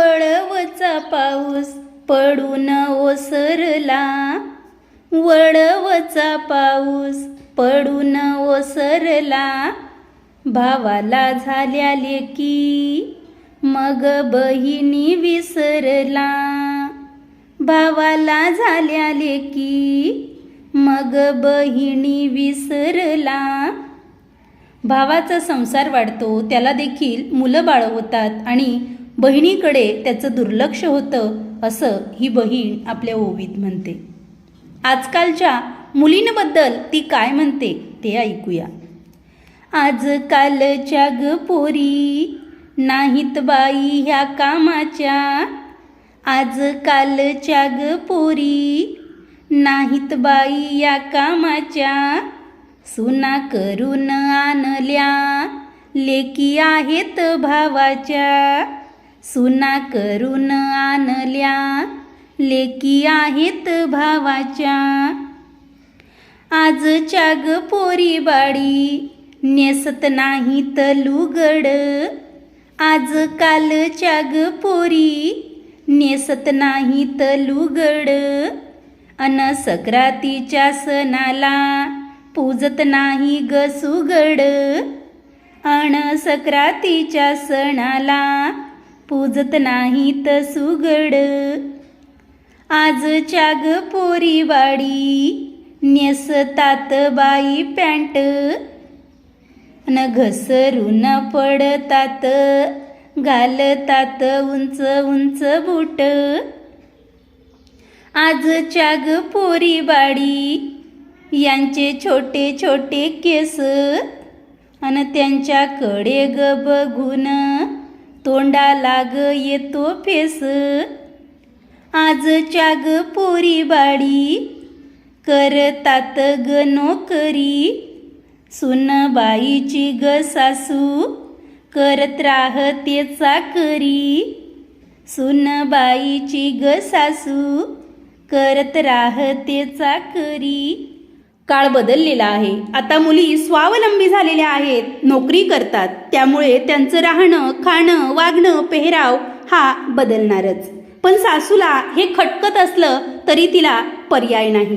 वळवचा पाऊस पडून ओसरला. वळवचा पाऊस पडून ओसरला. भावाला झाल्या लेकी मग बहिणी विसरला. भावाला झाल्या लेकी मग बहिणी विसरला. भावाचा संसार वाढतो त्याला देखील मुलं बाळं होतात आणि बहिणीकडे त्याचं दुर्लक्ष होतं असं ही बहीण आपल्या ओवीत म्हणते. आजकालच्या मुलींबद्दल ती काय म्हणते ते ऐकूया. आजकालच्या ग पोरी नाहीत बाई ह्या कामाच्या. आजकालच्या ग पोरी नाहीत बाई या कामाच्या. सुना करून आणल्या लेकी आहेत भावाच्या. सुना करून आणल्या. लेकी आहेत भावाच्या. आजच्या ग पोरी बाडी नेसत नाहीत लुगड. आजकालच्या ग पोरी नेसत नाहीत लुगड. अन सक्रातीच्या सणाला पूजत नाही ग सुगड. अण सक्रातीच्या सणाला पूजत नाहीत सुगड. आजच्या ग पोरीवाडी नेसतात बाई पॅन्ट. न घसरून पडतात घालतात उंच उंच बूट. आजच्या ग पोरीवाडी यांचे छोटे छोटे केस. आणि त्यांच्याकडे ग बघून तोंडाला ग येतो फेस. आजच्या ग पोरी बाडी करतात ग नोकरी. सुनबाईची ग सासू करत राहते चाकरी. सुनबाईची ग सासू करत राहते चाकरी. काळ बदललेला आहे. आता मुली स्वावलंबी झालेल्या आहेत. नोकरी करतात. त्यामुळे त्यांचं राहणं खाणं वागणं पेहराव हा बदलणारच. पण सासूला हे खटकत असलं तरी तिला पर्याय नाही.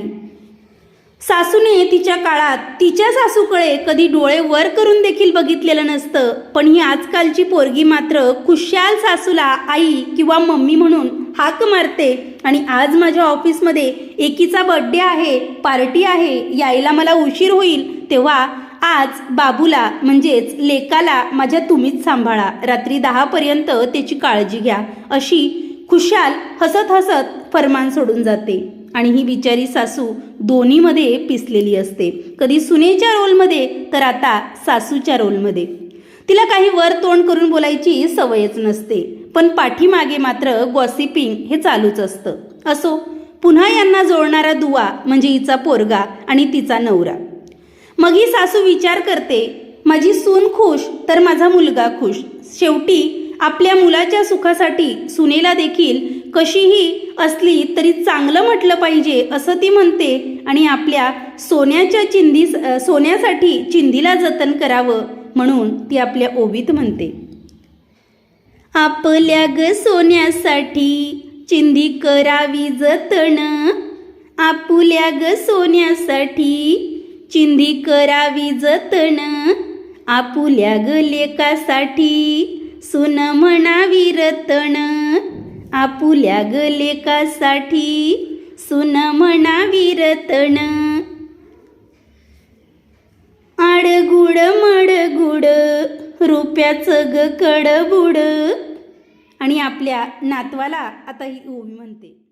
सासूने तिच्या काळात तिच्या सासूकडे कधी डोळे वर करून देखील बघितलेलं नसतं. पण ही आजकालची पोरगी मात्र खुशाल सासूला आई किंवा मम्मी म्हणून हाक मारते. आणि आज माझ्या ऑफिसमध्ये एकीचा बड्डे आहे पार्टी आहे यायला मला उशीर होईल तेव्हा आज बाबूला म्हणजेच लेकाला माझ्या तुम्हीच सांभाळा. रात्री दहापर्यंत त्याची काळजी घ्या. अशी खुशाल हसत हसत फरमान सोडून जाते. आणि ही बिचारी सासू दोन्हीमध्ये पिसलेली असते. कधी सुनेच्या रोलमध्ये तर आता सासूच्या रोलमध्ये. तिला काही वर तोंड करून बोलायची सवयच नसते. पण पाठीमागे मात्र गॉसिपिंग हे चालूच असतं. असो पुन्हा यांना जोडणारा दुवा म्हणजे हिचा पोरगा आणि तिचा नवरा. मग ही सासू विचार करते माझी सून खुश तर माझा मुलगा खुश. शेवटी आपल्या मुलाच्या सुखासाठी सुनेला देखील कशीही असली तरी चांगलं म्हटलं पाहिजे असं ती म्हणते आणि आपल्या सोन्याच्या चिंधी सोन्यासाठी चिंधीला जतन करावं म्हणून ती आपल्या ओबीत म्हणते. आपल्या ग सोन्यासाठी चिंधी करावी जतन. आपुल्या ग सोन्यासाठी चिंधी करावी जतन. आपुल्या ग लेकासाठी सुन म्हणावी रतन. आपुल्या ग लेकासाठी सुन म्हणावी रतन. आडगुड मडगुड रुपयाचं ग कडबुड. आणि आपल्या नातवाला आता ही ओवी म्हणते.